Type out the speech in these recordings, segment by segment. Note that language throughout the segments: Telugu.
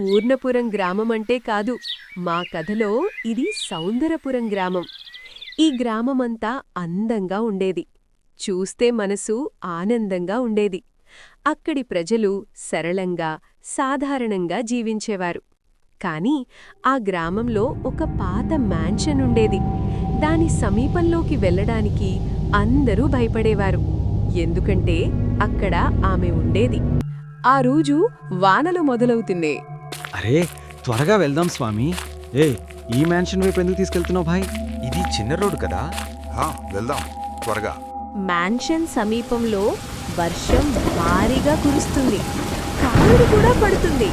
పూర్ణపురం గ్రామం అంటే కాదు మా కథలో ఇది సౌందరపురం గ్రామం. ఈ గ్రామమంతా అందంగా ఉండేది. చూస్తే మనసు ఆనందంగా ఉండేది. అక్కడి ప్రజలు సరళంగా సాధారణంగా జీవించేవారు. కాని ఆ గ్రామంలో ఒక పాత మ్యాన్షన్ ఉండేది. దాని సమీపంలోకి వెళ్ళడానికి అందరూ భయపడేవారు. ఎందుకంటే అక్కడ ఆమె ఉండేది. ఆ రోజు వానలు మొదలవుతున్నాయి. అరే త్వరగా వెళ్దాం స్వామి. ఏ ఈ మ్యాన్షన్ వైపు ఎందుకు తీసుకెళ్తున్నావు భాయ్? ఇది చిన్న రోడ్డు కదా. హా, వెళ్దాం త్వరగా. మ్యాన్షన్ సమీపంలో వర్షం భారీగా కురుస్తుంది. కారుడు కూడా పడుతుంది.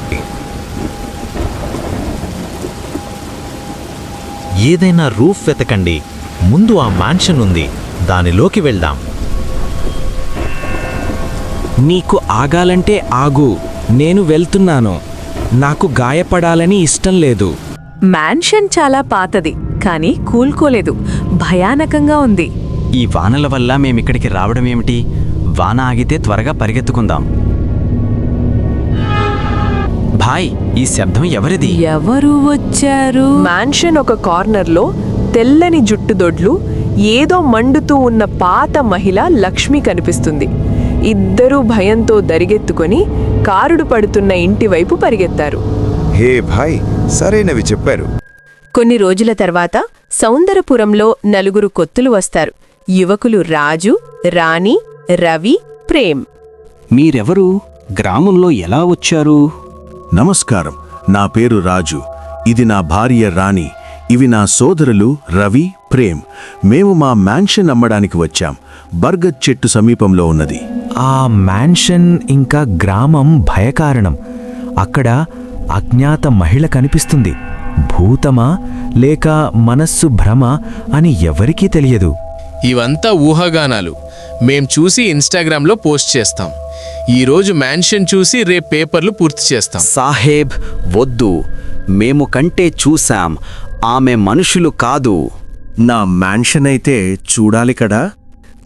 ఏదైనా రూఫ్ వెతకండి. ముందు ఆ మ్యాన్షన్ ఉంది. దానిలోకి వెళ్దాం. నీకు ఆగాలంటే ఆగు. నేను వెళ్తున్నాను. నాకు గాయపడాలని ఇష్టం లేదు. మ్యాన్షన్ చాలా పాతది కానీ కూల్కోలేదు భయానకంగా ఉంది. ఈ వానల వల్ల మేమిక్కడికి రావడం ఏమిటి? వాన ఆగితే త్వరగా పరిగెత్తుకుందాం. భాయ్ ఈ శబ్దం ఎవరిది? ఎవరు వచ్చారు? మ్యాన్షన్ ఒక కార్నర్లో తెల్లని జుట్టుదొడ్లు ఏదో మండుతూ ఉన్న పాత మహిళ లక్ష్మి కనిపిస్తుంది. ఇద్దరూ భయంతో దరిగెత్తుకొని కారుడు పడుతున్న ఇంటి వైపు పరిగెత్తారు. హే భాయ్ సరైనవి చెప్పారు. కొన్ని రోజుల తర్వాత సౌందరపురంలో నలుగురు కొత్తులు వస్తారు. యువకులు రాజు రాణి రవి ప్రేమ్. మీరెవరు? గ్రామంలో ఎలా వచ్చారు? నమస్కారం. నా పేరు రాజు. ఇది నా భార్య రాణి. ఇవి నా సోదరులు రవి ప్రేమ్. మేము మా మ్యాన్షన్ అమ్మడానికి వచ్చాం. బర్గత్ చెట్టు సమీపంలో ఉన్నది. ఆ మ్యాన్షన్ ఇంకా గ్రామం భయకారణం. అక్కడ అజ్ఞాత మహిళ కనిపిస్తుంది. భూతమా లేక మనస్సు భ్రమ అని ఎవరికీ తెలియదు. ఇవంతా ఊహాగానాలు. మేం చూసి ఇన్స్టాగ్రామ్లో పోస్ట్ చేస్తాం. ఈరోజు మ్యాన్షన్ చూసి రేపు పేపర్లు పూర్తి చేస్తాం. సాహేబ్ వద్దు. మేము కంటే చూశాం. ఆమె మనుషులు కాదు. నా మ్యాన్షన్ అయితే చూడాలి కదా?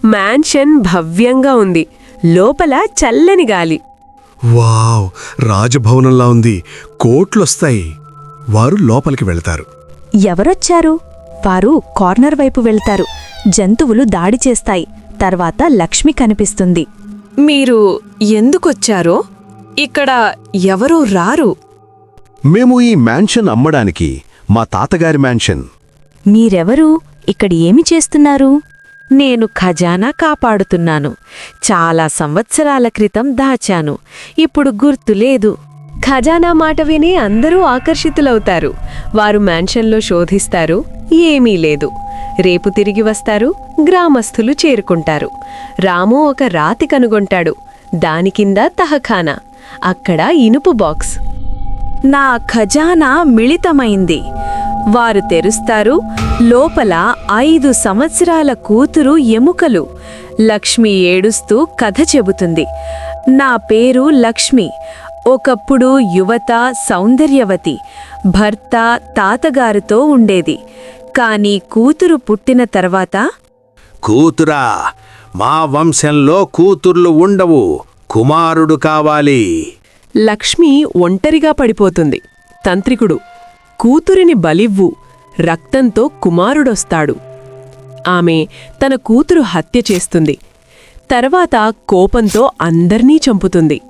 మ్యాన్షన్ భవ్యంగా ఉంది. లోపల చల్లని గాలి. వావ్ రాజభవనంలా ఉంది. కోట్లొస్తాయి. వారు లోపలికి వెళ్తారు. ఎవరొచ్చారు? వారు కార్నర్ వైపు వెళ్తారు. జంతువులు దాడి చేస్తాయి. తర్వాత లక్ష్మి కనిపిస్తుంది. మీరు ఎందుకొచ్చారో? ఇక్కడ ఎవరూ రారు. మేము ఈ మ్యాన్షన్ అమ్మడానికి మా తాతగారి మ్యాన్షన్. మీరెవరు? ఇక్కడ ఏమి చేస్తున్నారు? నేను ఖజానా కాపాడుతున్నాను. చాలా సంవత్సరాల క్రితం దాచాను. ఇప్పుడు గుర్తులేదు ఖజానా మాట విని అందరూ ఆకర్షితులవుతారు. వారు మ్యాన్షన్లో శోధిస్తారు. ఏమీ లేదు. రేపు తిరిగి వస్తారు. గ్రామస్థులు చేరుకుంటారు. రాము ఒక రాతి కనుగొంటాడు. దాని కింద తహఖానా. అక్కడ ఇనుపు బాక్స్. నా ఖజానా మిళితమైంది. వారు తెరుస్తారు. లోపల ఐదు సంవత్సరాల కూతురు ఎముకలు. లక్ష్మి ఏడుస్తూ కథ చెబుతుంది. నా పేరు లక్ష్మి. ఒకప్పుడు యువత సౌందర్యవతి భర్త తాతగారితో ఉండేది. కాని కూతురు పుట్టిన తర్వాత? కూతురా మా వంశంలో కూతుర్లు ఉండవు కుమారుడు కావాలి. లక్ష్మి ఒంటరిగా పడిపోతుంది. తంత్రికుడు కూతురిని బలివ్వు రక్తంతో కుమారుడొస్తాడు. ఆమె తన కూతురు హత్య చేస్తుంది. తర్వాత కోపంతో అందర్నీ చంపుతుంది.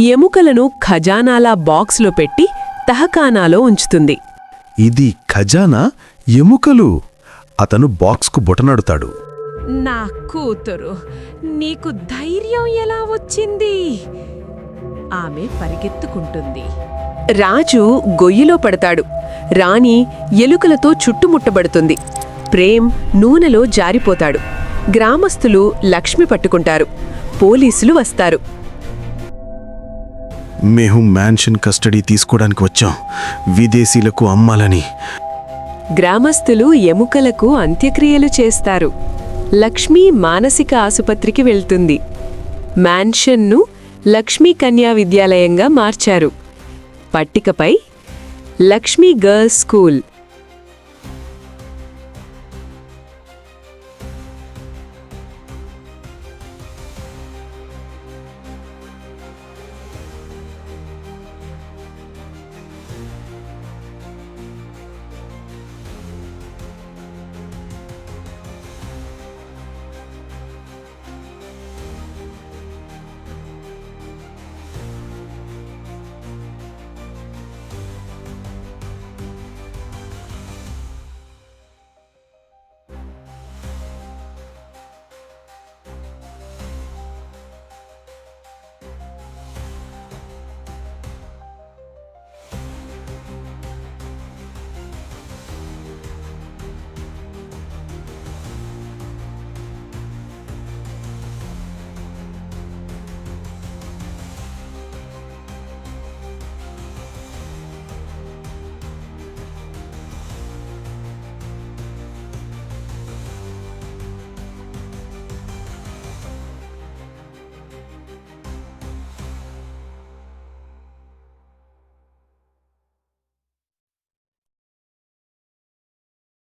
ఎముకలను ఖజానాలా బాక్స్లో పెట్టి తహకానాలో ఉంచుతుంది. ఇది ఖజానా? ఎముకలు? అతను బాక్స్కు బొటనడుతాడు. నా కూతురు నీకు ధైర్యం ఎలా వచ్చింది? ఆమె పరిగెత్తుకుంటుంది. రాజు గొయ్యిలో పడతాడు. రాణి ఎలుకలతో చుట్టుముట్టబడుతుంది. ప్రేమ్ నూనెలో జారిపోతాడు. గ్రామస్తులు లక్ష్మి పట్టుకుంటారు. పోలీసులు వస్తారు. మేము మ్యాన్షన్ కస్టడీ తీసుకోవడానికి వచ్చాం. విదేశీలకు అమ్మాలని. గ్రామస్తులు ఎముకలకు అంత్యక్రియలు చేస్తారు. లక్ష్మి మానసిక ఆసుపత్రికి వెళ్తుంది. మ్యాన్షన్ను లక్ష్మీ కన్యా విద్యాలయంగా మార్చారు. పట్టికపై लक्ष्मी गर्ल्स स्कूल।